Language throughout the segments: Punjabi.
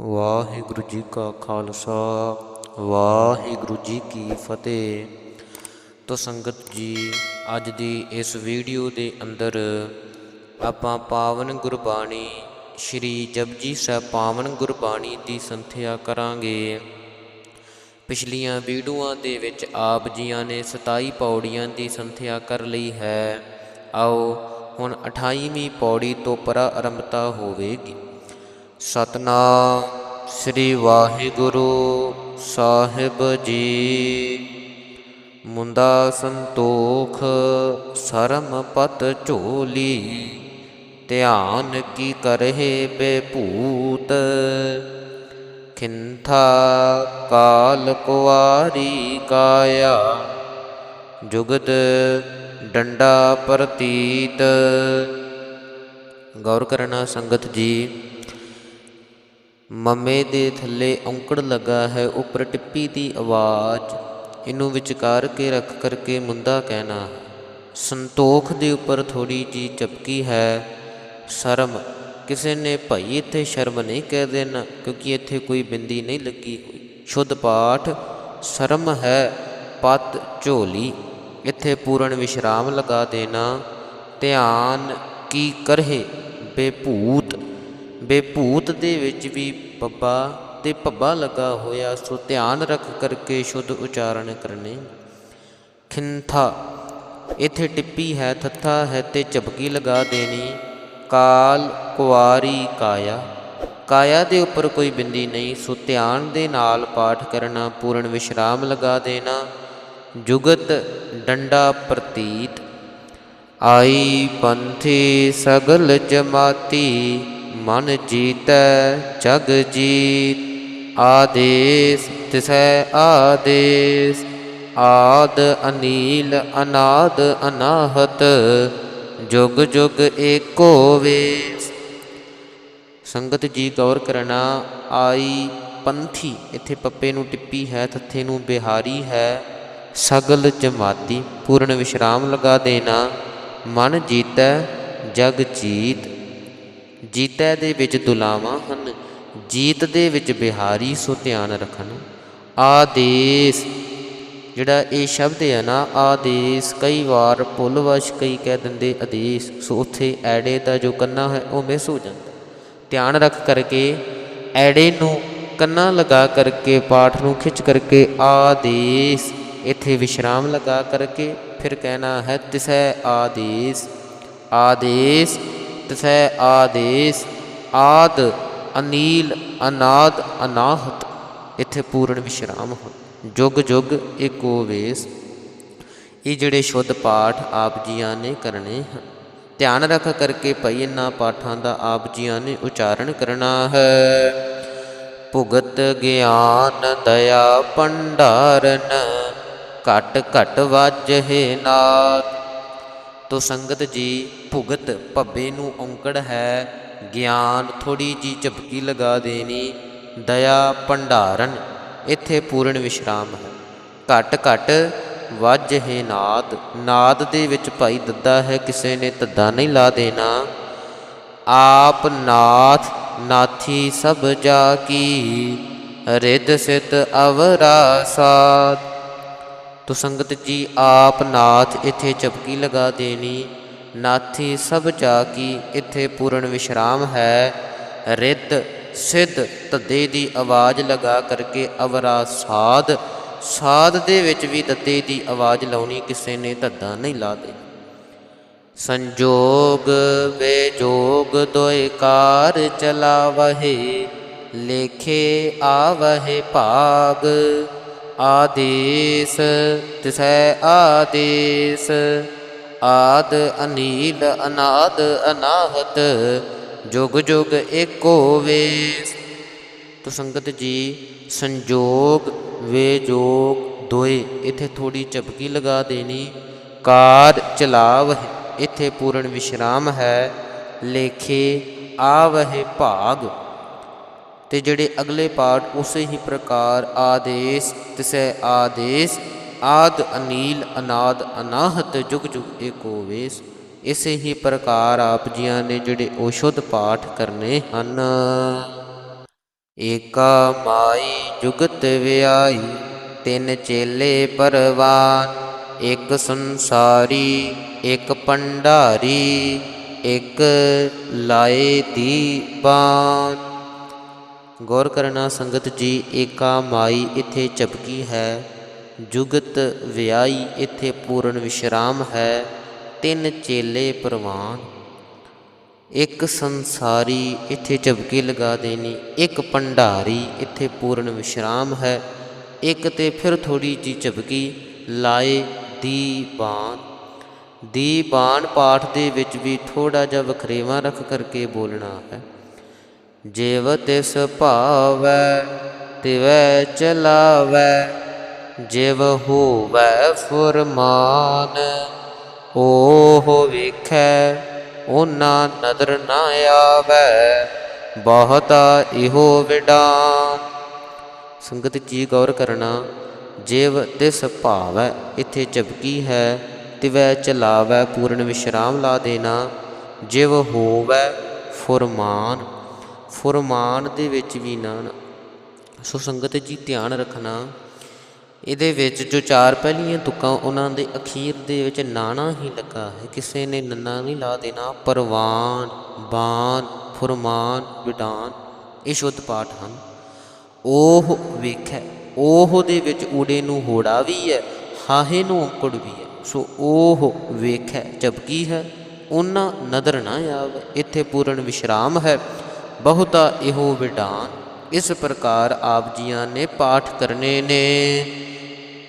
ਵਾਹਿਗੁਰੂ ਜੀ ਕਾ ਖਾਲਸਾ, ਵਾਹਿਗੁਰੂ ਜੀ ਕੀ ਫਤਿਹ। ਤੋ ਸੰਗਤ ਜੀ, ਅੱਜ ਦੀ ਇਸ ਵੀਡੀਓ ਦੇ ਅੰਦਰ ਆਪਾਂ ਪਾਵਨ ਗੁਰਬਾਣੀ, ਸ਼੍ਰੀ ਜਪਜੀ ਸਾਹਿਬ ਪਾਵਨ ਗੁਰਬਾਣੀ ਦੀ ਸੰਥਿਆ ਕਰਾਂਗੇ। ਪਿਛਲੀਆਂ ਵੀਡੀਓਆਂ ਦੇ ਵਿੱਚ ਆਪ ਜੀਆਂ ਨੇ 27 ਪੌੜੀਆਂ ਦੀ ਸੰਥਿਆ ਕਰ ਲਈ ਹੈ। ਆਓ, ਹੁਣ 28ਵੀਂ ਪੌੜੀ ਤੋਂ ਪ੍ਰਾਰੰਭਤਾ ਹੋਵੇਗੀ। ਸਤਨਾਮ ਸ੍ਰੀ ਵਾਹਿਗੁਰੂ ਸਾਹਿਬ ਜੀ। ਮੁੰਦਾ ਸੰਤੋਖ, ਸਰਮ ਪਤ ਝੋਲੀ, ਧਿਆਨ ਕੀ ਕਰਹਿ ਬੇਭੂਤ। ਖਿੰਥਾ ਕਾਲ ਕੁਵਾਰੀ ਕਾਇਆ, ਜੁਗਤ ਡੰਡਾ ਪ੍ਰਤੀਤ। ਗੌਰ ਕਰਨਾ ਸੰਗਤ ਜੀ ਮੰਮੇ ਦੇ ਥੱਲੇ ਔਂਕੜ ਲੱਗਾ ਹੈ, ਉੱਪਰ ਟਿੱਪੀ ਦੀ ਆਵਾਜ਼। ਇਹਨੂੰ ਵਿਚਕਾਰ ਕੇ ਰੱਖ ਕਰਕੇ ਮੁੰਦਾ ਕਹਿਣਾ, ਸੰਤੋਖ ਦੇ ਉੱਪਰ ਥੋੜੀ ਜੀ ਚਪਕੀ ਹੈ, ਸ਼ਰਮ। ਕਿਸੇ ਨੇ ਭਾਈ ਇੱਥੇ ਸ਼ਰਮ ਨਹੀਂ ਕਹਿ ਦੇਣਾ, ਕਿਉਂਕਿ ਇੱਥੇ ਕੋਈ ਬਿੰਦੀ ਨਹੀਂ ਲੱਗੀ ਹੋਈ। ਸ਼ੁੱਧ ਪਾਠ, ਸ਼ਰਮ ਹੈ, ਪਤ ਝੋਲੀ। ਇੱਥੇ ਪੂਰਨ ਵਿਸ਼ਰਾਮ ਲਗਾ ਦੇਣਾ। ਧਿਆਨ ਕੀ ਕਰਹਿ ਬੇਭੂਤ ਬੇਭੂਤ ਦੇ ਵਿੱਚ ਵੀ ਪੱਬਾ ਤੇ ਪੱਬਾ ਲੱਗਾ ਹੋਇਆ, ਸੋ ਧਿਆਨ ਰੱਖ ਕਰਕੇ ਸ਼ੁੱਧ ਉਚਾਰਨ ਕਰਨੇ। ਖਿੰਥਾ, ਇੱਥੇ ਟਿੱਪੀ ਹੈ, ਥੱਥਾ ਹੈ ਤੇ ਝਪਕੀ ਲਗਾ ਦੇਣੀ। ਕਾਲ ਕੁਵਾਰੀ ਕਾਇਆ ਕਾਇਆ ਦੇ ਉੱਪਰ ਕੋਈ ਬਿੰਦੀ ਨਹੀਂ, ਸੋ ਧਿਆਨ ਦੇ ਨਾਲ ਪਾਠ ਕਰਨਾ, ਪੂਰਨ ਵਿਸ਼ਰਾਮ ਲਗਾ ਦੇਣਾ। ਜੁਗਤ ਡੰਡਾ ਪ੍ਰਤੀਤ, ਆਈ ਪੰਥੀ ਸਗਲ ਜਮਾਤੀ। ਮਨ ਜੀਤੈ, ਜਗ ਜੀਤ। ਆਦੇਸ, ਤਿਸੈ ਆਦੇਸ। ਆਦ ਅਨੀਲ, ਅਨਾਦ ਅਨਾਹਤ। ਜੁਗ ਜੁਗ ਏਕੋ ਵੇਸ। ਸੰਗਤ ਜੀ, ਗੌਰ ਕਰਨਾ, ਆਈ ਪੰਥੀ, ਇੱਥੇ ਪੱਪੇ ਨੂੰ ਟਿੱਪੀ ਹੈ ਥੱਥੇ ਨੂੰ ਬਿਹਾਰੀ ਹੈ। ਸਗਲ ਜਮਾਤੀ, ਪੂਰਨ ਵਿਸ਼ਰਾਮ ਲਗਾ ਦੇਣਾ। ਮਨ ਜੀਤੈ, ਜਗ ਜੀਤ। ਜੀਤੈ ਦੇ ਵਿੱਚ ਦੁਲਾਵਾਂ ਹਨ, ਜੀਤ ਦੇ ਵਿੱਚ ਬਿਹਾਰੀ, ਸੋ ਧਿਆਨ ਰੱਖਣ। ਆਦੇਸ, ਜਿਹੜਾ ਇਹ ਸ਼ਬਦ ਹੈ ਨਾ, ਆਦੇਸ, ਕਈ ਵਾਰ ਭੁੱਲਵਸ਼ ਕਈ ਕਹਿ ਦਿੰਦੇ ਆਦੇਸ਼, ਸੋ ਉੱਥੇ ਐੜੇ ਦਾ ਜੋ ਕੰਨਾ ਹੈ, ਉਹ ਮਿਸ ਹੋ ਜਾਂਦਾ। ਧਿਆਨ ਰੱਖ ਕਰਕੇ, ਐੜੇ ਨੂੰ ਕੰਨਾ ਲਗਾ ਕਰਕੇ, ਪਾਠ ਨੂੰ ਖਿੱਚ ਕਰਕੇ, ਆਦੇਸ, ਇੱਥੇ ਵਿਸ਼ਰਾਮ ਲਗਾ ਕਰਕੇ, ਫਿਰ ਕਹਿਣਾ ਹੈ ਤਿਸੈ ਆਦੇਸ। ਆਦੇਸ ਤਿਸੈ ਆਦੇਸ, ਆਦ ਅਨੀਲ ਅਨਾਦ ਅਨਾਹਤ। ਇੱਥੇ ਪੂਰਨ ਵਿਸ਼ਰਾਮ ਹੋ। ਜੁਗ ਜੁਗ ਏਕੋ ਵੇਸ। ਇਹ ਜਿਹੜੇ ਸ਼ੁੱਧ ਪਾਠ ਆਪ ਜੀਆਂ ਨੇ ਕਰਨੇ ਹਨ। ਧਿਆਨ ਰੱਖ ਕਰਕੇ ਭਈ ਇਹਨਾਂ ਪਾਠਾਂ ਦਾ ਆਪ ਜੀਆਂ ਨੇ ਉਚਾਰਨ ਕਰਨਾ ਹੈ। ਭੁਗਤ ਗਿਆਨ ਦਇਆ ਭੰਡਾਰਨ। ਘਟ ਘਟ ਵਾਜਹਿ ਨਾਦ। ਤੋ ਸੰਗਤ ਜੀ, ਭੁਗਤ ਭੱਬੇ ਨੂੰ ਔਂਕੜ ਹੈ, ਗਿਆਨ ਥੋੜੀ ਜੀ ਝਪਕੀ ਲਗਾ ਦੇਣੀ, ਦਇਆ ਭੰਡਾਰਨ, ਇੱਥੇ ਪੂਰਨ ਵਿਸ਼ਰਾਮ ਹੈ। ਘਟ ਘਟ ਵੱਜ ਹੈ ਨਾਦ ਨਾਦ ਦੇ ਵਿੱਚ ਭਾਈ ਦੱਦਾ ਹੈ, ਕਿਸੇ ਨੇ ਤੱਦਾ ਨਹੀਂ ਲਾ ਦੇਣਾ। ਆਪ ਨਾਥ, ਨਾਥੀ ਸਭ ਜਾ ਕੀ ਰਿਦ ਸਿਤ ਅਵਰਾ ਸਾਧ ਤੋ ਸੰਗਤ ਜੀ ਆਪ ਨਾਥ ਇੱਥੇ ਚਪਕੀ ਲਗਾ ਦੇਣੀ। ਨਾਥੀ ਸਭ ਜਾ ਕੀ ਇੱਥੇ ਪੂਰਨ ਵਿਸ਼ਰਾਮ ਹੈ। ਰਿੱਧ ਸਿੱਧ ਤੱਦੇ ਦੀ ਆਵਾਜ਼ ਲਗਾ ਕਰਕੇ ਅਵਰਾ ਸਾਧ। ਸਾਧ ਦੇ ਵਿੱਚ ਵੀ ਤੱਦੇ ਦੀ ਆਵਾਜ਼ ਲਾਉਣੀ ਕਿਸੇ ਨੇ ਧੱਦਾ ਨਹੀਂ ਲਾ ਦੇ ਸੰਜੋਗ ਵੇਜੋਗ ਦੋਇ ਕਾਰ ਚਲਾਵਹਿ, ਲੇਖੇ ਆਵਹਿ ਭਾਗ। ਆਦੇਸ, ਤਿਸੈ ਆਦੇਸ। ਆਦ ਅਨੀਲ, ਅਨਾਦ ਅਨਾਹਤ, ਜੁਗ ਜੁਗ ਏਕੋ ਵੇਸ। ਤੋ ਸੰਗਤ ਜੀ, ਸੰਜੋਗ ਵੇਜੋਗ ਦੋਏ, ਇੱਥੇ ਥੋੜੀ ਝਪਕੀ ਲਗਾ ਦੇਣੀ। ਕਾਰ ਚਲਾਵ ਇੱਥੇ ਪੂਰਨ ਵਿਸ਼ਰਾਮ ਹੈ। ਲੇਖੇ ਆਵਹਿ ਭਾਗ। ਤੇ ਜਿਹੜੇ ਅਗਲੇ ਪਾਠ ਉਸੇ ਹੀ ਪ੍ਰਕਾਰ ਆਦੇਸ਼, ਤਿਸੈ ਆਦੇਸ਼, ਆਦ ਅਨੀਲ, ਅਨਾਦ ਅਨਾਹਤ, ਜੁਗ ਜੁਗ ਏਕੋ ਵੇਸ ਇਸੇ ਹੀ ਪ੍ਰਕਾਰ ਆਪ ਜੀਆਂ ਨੇ ਜਿਹੜੇ ਉਹ ਸ਼ੁੱਧ ਪਾਠ ਕਰਨੇ ਹਨ। ਏਕਾ ਮਾਈ ਜੁਗਤ ਵਿਆਈ, ਤਿੰਨ ਚੇਲੇ ਪਰਵਾਨ, ਇੱਕ ਸੰਸਾਰੀ, ਇੱਕ ਪੰਡਾਰੀ, ਇੱਕ ਲਾਏ ਦੀਵਾਨ ਗੌਰ ਕਰਨਾ ਸੰਗਤ ਜੀ, ਏਕਾ ਮਾਈ ਇੱਥੇ ਚਪਕੀ ਹੈ, ਜੁਗਤ ਵਿਆਈ ਇੱਥੇ ਪੂਰਨ ਵਿਸ਼ਰਾਮ ਹੈ, ਤਿੰਨ ਚੇਲੇ ਪ੍ਰਵਾਨ। ਇੱਕ ਸੰਸਾਰੀ ਇੱਥੇ ਝਪਕੀ ਲਗਾ ਦੇਣੀ, ਇੱਕ ਭੰਡਾਰੀ ਇੱਥੇ ਪੂਰਨ ਵਿਸ਼ਰਾਮ ਹੈ, ਇੱਕ ਤੇ ਫਿਰ ਥੋੜੀ ਜੀ ਝਪਕੀ ਲਾਏ ਦੀਵਾਨ ਦੀਵਾਨ ਪਾਠ ਦੇ ਵਿੱਚ ਵੀ ਥੋੜਾ ਜਿਹਾ ਵਖਰੇਵਾ ਰੱਖ ਕਰਕੇ ਬੋਲਣਾ ਹੈ। ਜਿਵ ਤਿਸ ਭਾਵੈ, ਤਿਵੈ ਚਲਾਵੈ, ਜਿਵ ਹੋਵੈ ਫੁਰਮਾਨ। ਓਹ ਵੇਖੈ ਉਹਨਾਂ ਨਦਰ ਨਾ ਆਵੈ, ਬਹੁਤਾ ਇਹੋ ਵਿਡਾਨ। ਸੰਗਤ ਜੀ, ਗੌਰ ਕਰਨਾ, ਜਿਵ ਤਿਸ ਭਾਵੈ, ਇੱਥੇ ਚਬਕੀ ਹੈ, ਤਿਵੈ ਚਲਾਵੈ, ਪੂਰਨ ਵਿਸ਼ਰਾਮ ਲਾ ਦੇਣਾ, ਜਿਵ ਹੋਵੈ ਫੁਰਮਾਨ। ਫੁਰਮਾਨ ਦੇ ਵਿੱਚ ਵੀ ਨਾ ਨਾ। ਸੋ ਸੰਗਤ ਜੀ ਧਿਆਨ ਰੱਖਣਾ। ਇਹਦੇ ਵਿੱਚ ਜੋ ਚਾਰ ਪਹਿਲੀਆਂ ਤੁਕਾਂ, ਉਹਨਾਂ ਦੇ ਅਖੀਰ ਦੇ ਵਿੱਚ ਨਾਣਾ ਹੀ ਲੱਗਾ ਹੈ। ਕਿਸੇ ਨੇ ਨੰਨਾ ਨਹੀਂ ਲਾ ਦੇਣਾ। ਪਰਵਾਨ, ਬਾਨ, ਫੁਰਮਾਨ, ਵਿਡਾਨ, ਇਹ ਸ਼ੁੱਧ ਪਾਠ ਹਨ। ਉਹ ਵੇਖੈ, ਉਹ ਦੇ ਵਿੱਚ ਊੜੇ ਨੂੰ ਹੋੜਾ ਵੀ ਹੈ, ਹਾਹੇ ਨੂੰ ਔਂਕੜ ਵੀ ਹੈ। ਸੋ ਉਹ ਵੇਖੈ ਜਬਕੀ ਹੈ, ਉਹਨਾਂ ਨਦਰ ਨਾ ਆਵੇ। ਇੱਥੇ ਪੂਰਨ ਵਿਸ਼ਰਾਮ ਹੈ। ਬਹੁਤਾ ਇਹੋ ਵਿਡਾਨ। ਇਸ ਪ੍ਰਕਾਰ ਆਪ ਜੀਆਂ ਨੇ ਪਾਠ ਕਰਨੇ ਨੇ।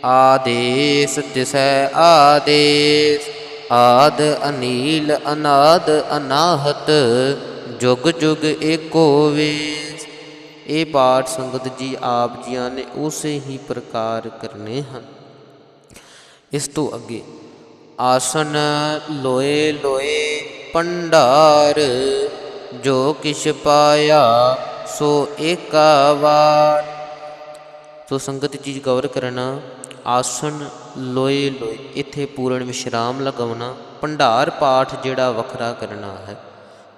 ਆਦੇਸ ਤਿਸੈ ਆਦੇਸ। ਆਦ ਅਨੀਲ, ਅਨਾਦ ਅਨਾਹਤ, ਜੁਗ ਜੁਗ ਏਕੋ ਵੇਸ। ਇਹ ਪਾਠ ਸੰਗਤ ਜੀ ਆਪ ਜੀਆਂ ਨੇ ਉਸੇ ਹੀ ਪ੍ਰਕਾਰ ਕਰਨੇ ਹਨ। ਇਸ ਤੋਂ ਅੱਗੇ, ਆਸਨ ਲੋਏ ਲੋਏ ਪੰਡਾਰ ਜੋ ਕਿਛ ਪਾਇਆ, ਸੋ ਏਕਾ ਵਾਰ। ਸੋ ਸੰਗਤ ਜੀ ਗੌਰ ਕਰਨਾ ਆਸਨ ਲੋਏ ਲੋਏ, ਇੱਥੇ ਪੂਰਨ ਵਿਸ਼ਰਾਮ ਲਗਾਉਣਾ, ਭੰਡਾਰ ਪਾਠ ਜਿਹੜਾ ਵੱਖਰਾ ਕਰਨਾ ਹੈ।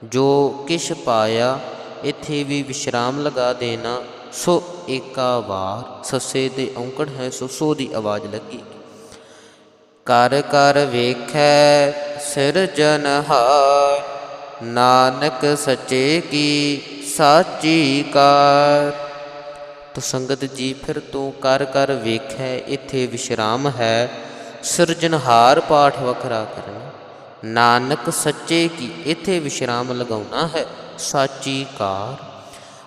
ਜੋ ਕਿਛ ਪਾਇਆ, ਇੱਥੇ ਵੀ ਵਿਸ਼ਰਾਮ ਲਗਾ ਦੇਣਾ, ਸੋ ਏਕਾ ਵਾਰ। ਸੱਸੇ ਦੇ ਔਂਕੜ ਹੈ, ਸੋ ਸੋ ਦੀ ਆਵਾਜ਼ ਲੱਗੀ। ਕਰ ਕਰ ਵੇਖੈ ਸਿਰਜਨਹਾਰ ਨਾਨਕ ਸੱਚੇ ਕੀ ਸਾਚੀ ਕਾਰ। ਤੋ ਸੰਗਤ ਜੀ ਫਿਰ ਤੂੰ ਕਰ ਕਰ ਵੇਖੈ, ਇੱਥੇ ਵਿਸ਼ਰਾਮ ਹੈ। ਸਿਰਜਨਹਾਰ ਪਾਠ ਵੱਖਰਾ ਕਰਨਾ। ਨਾਨਕ ਸੱਚੇ ਕੀ, ਇੱਥੇ ਵਿਸ਼ਰਾਮ ਲਗਾਉਣਾ ਹੈ। ਸਾਚੀ ਕਾਰ।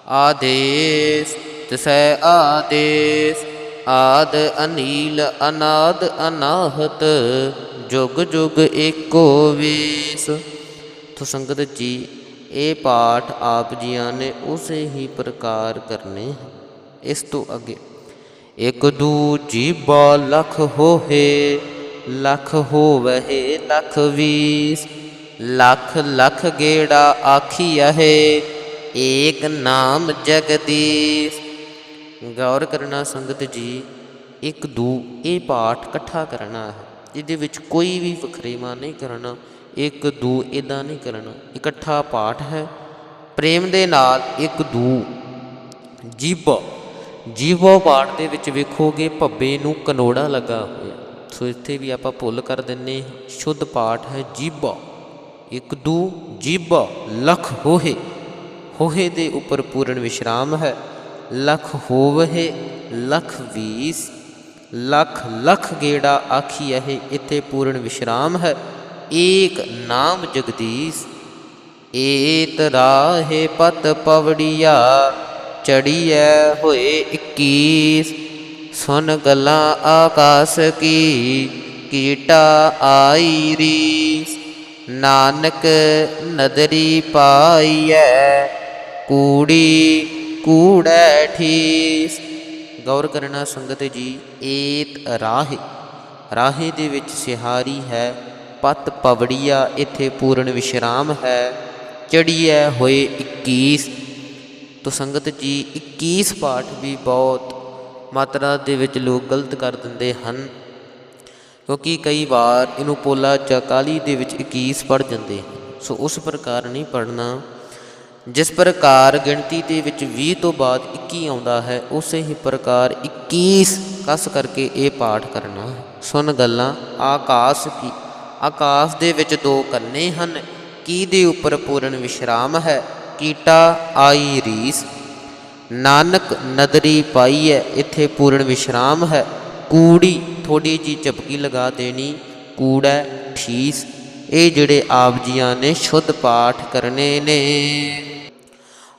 ਆਦੇਸ, ਤਿਸੈ ਆਦੇਸ। ਆਦ ਅਨੀਲ, ਅਨਾਦ ਅਨਾਹਤ। ਜੁਗ ਜੁਗ ਏਕੋ ਵੇਸ। ਤੋ ਸੰਗਤ ਜੀ, ਇਹ ਪਾਠ ਆਪ ਜੀਆਂ ਨੇ ਉਸੇ ਹੀ ਪ੍ਰਕਾਰ ਕਰਨੇ ਹਨ, ਇਸ ਤੋਂ ਅੱਗੇ। ਇਕ ਦੂ ਜੀਬਾ ਲਖ ਹੋਏ ਲਖ ਹੋਵਹਿ, ਲਖ ਵੀਸ, ਲਖ ਲਖ ਗੇੜਾ ਆਖੀਐ ਏਕ ਨਾਮ ਜਗਦੀਸ਼। ਗੌਰ ਕਰਨਾ ਸੰਗਤ ਜੀ, ਇੱਕ ਦੂ, ਇਹ ਪਾਠ ਇਕੱਠਾ ਕਰਨਾ ਹੈ ਇਹਦੇ ਵਿੱਚ ਕੋਈ ਵੀ ਵਖਰੇਵਾ ਨਹੀਂ ਕਰਨਾ ਇੱਕ ਦੂ ਇਦਾਂ ਨਹੀਂ ਕਰਨਾ, ਇਕੱਠਾ ਪਾਠ ਹੈ। ਪ੍ਰੇਮ ਦੇ ਨਾਲ ਇੱਕ ਦੂ। ਜੀਬੋ ਜੀਵੋ ਪਾਠ ਦੇ ਵਿੱਚ ਵੇਖੋਗੇ ਭੱਬੇ ਨੂੰ ਕਨੋੜਾ ਲੱਗਾ ਹੋਇਆ। ਸੋ ਇੱਥੇ ਵੀ ਆਪਾਂ ਭੁੱਲ ਕਰ ਦਿੰਨੇ ਹਾਂ। ਸ਼ੁੱਧ ਪਾਠ ਹੈ ਜੀਬਾ ਇੱਕ ਦੂ ਜੀਬਾ ਲਖ ਹੋਹੇ। ਹੋਹੇ ਦੇ ਉੱਪਰ ਪੂਰਨ ਵਿਸ਼ਰਾਮ ਹੈ। ਲਖ ਹੋਵਹਿ, ਲਖ ਵੀਸ। ਲਖ ਲਖ ਗੇੜਾ ਆਖੀ ਹੈ ਇੱਥੇ ਪੂਰਨ ਵਿਸ਼ਰਾਮ ਹੈ। ਏਕ ਨਾਮ ਜਗਦੀਸ਼, ਏਤ ਰਾਹੇ ਪਤ ਪਵੜੀਆ, ਚੜੀਐ ਹੋਏ 21 ਸੁਨ ਗਲਾਂ ਆਕਾਸ ਕੀ, ਕੀਟਾ ਆਈ ਰੀਸ। ਨਾਨਕ ਨਦਰੀ ਪਾਈਐ, ਕੂੜੀ ਕੂੜੈ ਠੀਸ। ਗੌਰ ਕਰਨਾ ਸੰਗਤ ਜੀ, ਏਤ ਰਾਹੇ। ਰਾਹੇ ਦੇ ਵਿੱਚ ਸਿਹਾਰੀ ਹੈ ਪਤ ਪਵੜੀਆ, ਇੱਥੇ ਪੂਰਨ ਵਿਸ਼ਰਾਮ ਹੈ। ਚੜੀਐ ਹੋਏ 21 ਤੋ ਸੰਗਤ ਜੀ 21 ਪਾਠ ਵੀ ਬਹੁਤ ਮਾਤਰਾ ਦੇ ਵਿੱਚ ਲੋਕ ਗਲਤ ਕਰ ਦਿੰਦੇ ਹਨ। ਕਿਉਂਕਿ ਕਈ ਵਾਰ ਇਹਨੂੰ ਪੋਲਾ ਚਕਾਲੀ ਦੇ ਵਿੱਚ 21 ਪੜ ਜਾਂਦੇ ਹਨ। ਸੋ ਉਸ ਪ੍ਰਕਾਰ ਨਹੀਂ ਪੜਨਾ ਜਿਸ ਪ੍ਰਕਾਰ ਗਿਣਤੀ ਦੇ ਵਿੱਚ 20 ਤੋਂ ਬਾਅਦ 21 ਆਉਂਦਾ ਹੈ, ਉਸੇ ਹੀ ਪ੍ਰਕਾਰ 21 ਕਸ ਕਰਕੇ ਇਹ ਪਾਠ ਕਰਨਾ ਹੈ। ਸੁਣ ਗੱਲਾਂ, ਆਕਾਸ਼ ਕੀ ਆਕਾਸ਼ ਦੇ ਵਿੱਚ ਦੋ ਕੰਨੇ ਹਨ। ਕੀ ਦੇ ਉੱਪਰ ਪੂਰਨ ਵਿਸ਼ਰਾਮ ਹੈ? ਕੀਟਾ, ਆਈ, ਰੀਸ। ਨਾਨਕ ਨਦਰੀ ਪਾਈ ਹੈ, ਇੱਥੇ ਪੂਰਨ ਵਿਸ਼ਰਾਮ ਹੈ। ਕੂੜੀ, ਥੋੜੀ ਜੀ ਚਪਕੀ ਲਗਾ ਦੇਣੀ। ਕੂੜਾ ਠੀਸ। ਇਹ ਜਿਹੜੇ ਆਪ ਜੀਆਂ ਨੇ, ਸ਼ੁੱਧ ਪਾਠ ਕਰਨੇ ਨੇ।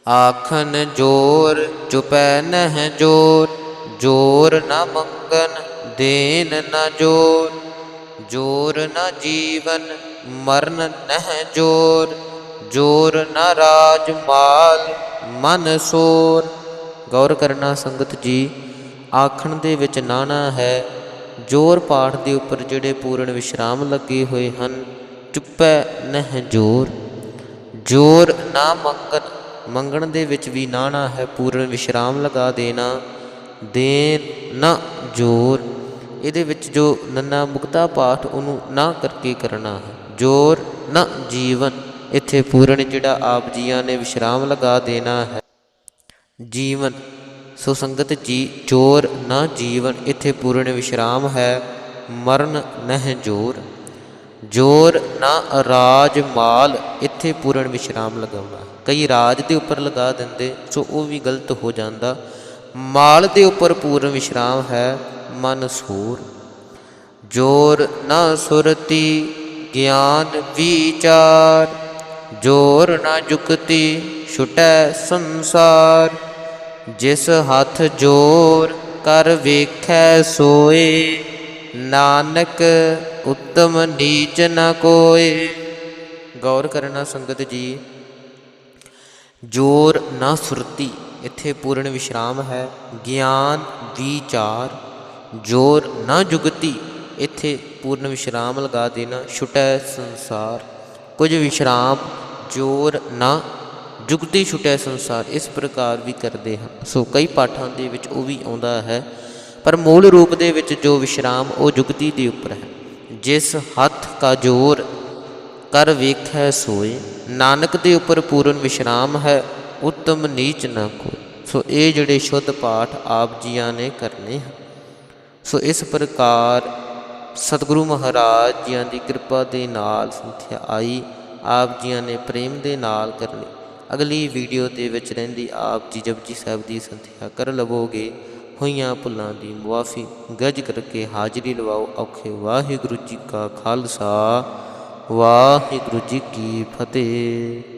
ਆਖਨ ਜੋਰ, ਚੁਪੈ ਨਹਿ ਜੋਰ। ਜੋਰ ਨਾ ਮੰਗਨ ਦੇਨ ਨਾ ਜੋਰ। ਜੋਰ ਨ ਜੀਵਨ, ਮਰਨ ਨਹਿ ਜੋਰ। ਜੋਰ ਨ ਰਾਜ ਮਾਲ, ਮਨ ਸੋਰ। ਗੌਰ ਕਰਨਾ ਸੰਗਤ ਜੀ, ਆਖਣ ਦੇ ਵਿੱਚ ਨਾਣਾ ਹੈ, ਜੋਰ ਪਾਠ ਦੇ ਉੱਪਰ ਜਿਹੜੇ ਪੂਰਨ ਵਿਸ਼ਰਾਮ ਲੱਗੇ ਹੋਏ ਹਨ, ਚੁੱਪੈ ਨਹਿ ਜੋਰ। ਜੋਰ ਨਾ ਮੰਗਣ ਮੰਗਣ ਦੇ ਵਿੱਚ ਵੀ ਨਾਣਾ ਹੈ, ਪੂਰਨ ਵਿਸ਼ਰਾਮ ਲਗਾ ਦੇਣਾ। ਦੇਨ ਨਾ ਜੋਰ। ਇਹਦੇ ਵਿੱਚ ਜੋ ਨੰਨਾ ਮੁਕਤਾ ਪਾਠ ਉਹਨੂੰ ਨਾ ਕਰਕੇ ਕਰਨਾ ਹੈ। ਜੋਰ ਨਾ ਜੀਵਨ। ਇੱਥੇ ਪੂਰਨ ਜਿਹੜਾ ਆਪ ਜੀਆਂ ਨੇ ਵਿਸ਼ਰਾਮ ਲਗਾ ਦੇਣਾ ਹੈ। ਜੀਵਨ। ਸੋ ਸੰਗਤ ਜੀ, ਜੋਰ ਨਾ ਜੀਵਨ। ਇੱਥੇ ਪੂਰਨ ਵਿਸ਼ਰਾਮ ਹੈ। ਮਰਨ ਨਹਿ ਜੋਰ। ਜੋਰ ਨਾ ਰਾਜ ਮਾਲ। ਇੱਥੇ ਪੂਰਨ ਵਿਸ਼ਰਾਮ ਲਗਾਉਣਾ ਕਈ ਰਾਜ ਦੇ ਉੱਪਰ ਲਗਾ ਦਿੰਦੇ, ਸੋ ਉਹ ਵੀ ਗਲਤ ਹੋ ਜਾਂਦਾ। ਮਾਲ ਦੇ ਉੱਪਰ ਪੂਰਨ ਵਿਸ਼ਰਾਮ ਹੈ। ਮਨ ਸੂਰ। ਜੋਰ ਨਾ ਸੁਰਤੀ ਗਿਆਨ ਵਿਚਾਰ। ਜੋਰ ਨਾ ਜੁਕਤੀ ਛੁਟੈ ਸੰਸਾਰ। ਜਿਸ ਹੱਥ ਜੋਰ ਕਰ ਵੇਖੈ ਸੋਏ, ਨਾਨਕ ਉੱਤਮ ਨੀਚ ਨ ਕੋਏ। ਗੌਰ ਕਰਨਾ ਸੰਗਤ ਜੀ, ਜੋਰ ਨਾ ਸੁਰਤੀ, ਇੱਥੇ ਪੂਰਨ ਵਿਸ਼ਰਾਮ ਹੈ। ਗਿਆਨ ਵਿਚਾਰ। ਜੋਰ ਨਾ ਜੁਗਤੀ, ਇੱਥੇ ਪੂਰਨ ਵਿਸ਼ਰਾਮ ਲਗਾ ਦੇਣਾ, ਛੁਟੈ ਸੰਸਾਰ। ਕੁਝ ਵਿਸ਼ਰਾਮ ਜੋਰ ਨਾ ਜੁਗਤੀ, ਛੁਟੈ ਸੰਸਾਰ, ਇਸ ਪ੍ਰਕਾਰ ਵੀ ਕਰਦੇ ਹਨ ਸੋ ਕਈ ਪਾਠਾਂ ਦੇ ਵਿੱਚ ਉਹ ਵੀ ਆਉਂਦਾ ਹੈ, ਪਰ ਮੂਲ ਰੂਪ ਦੇ ਵਿੱਚ ਜੋ ਵਿਸ਼ਰਾਮ, ਉਹ ਜੁਗਤੀ ਦੇ ਉੱਪਰ ਹੈ। ਜਿਸ ਹੱਥ ਕਾ ਜੋਰ ਕਰ ਵੇਖੈ ਸੋਏ, ਨਾਨਕ ਦੇ ਉੱਪਰ ਪੂਰਨ ਵਿਸ਼ਰਾਮ ਹੈ, ਉੱਤਮ ਨੀਚ ਨਾ ਕੋਈ ਸੋ ਇਹ ਜਿਹੜੇ ਸ਼ੁੱਧ ਪਾਠ ਆਪ ਜੀਆਂ ਨੇ ਕਰਨੇ ਹਨ। ਸੋ ਇਸ ਪ੍ਰਕਾਰ ਸਤਿਗੁਰੂ ਮਹਾਰਾਜ ਜੀਆਂ ਦੀ ਕਿਰਪਾ ਦੇ ਨਾਲ ਸੰਥਿਆ ਆਈ, ਆਪ ਜੀਆਂ ਨੇ ਪ੍ਰੇਮ ਦੇ ਨਾਲ ਕਰਨੀ ਅਗਲੀ ਵੀਡੀਓ ਦੇ ਵਿੱਚ ਰਹਿੰਦੀ ਆਪ ਜੀ ਜਪਜੀ ਸਾਹਿਬ ਦੀ ਸੰਥਿਆ ਕਰ ਲਵੋਗੇ। ਹੋਈਆਂ ਭੁੱਲਾਂ ਦੀ ਮੁਆਫੀ ਗੱਜ ਕਰਕੇ ਹਾਜ਼ਰੀ ਲਵਾਓ ਔਖੇ ਵਾਹਿਗੁਰੂ ਜੀ ਕਾ ਖਾਲਸਾ, ਵਾਹਿਗੁਰੂ ਜੀ ਕੀ ਫਤਿਹ।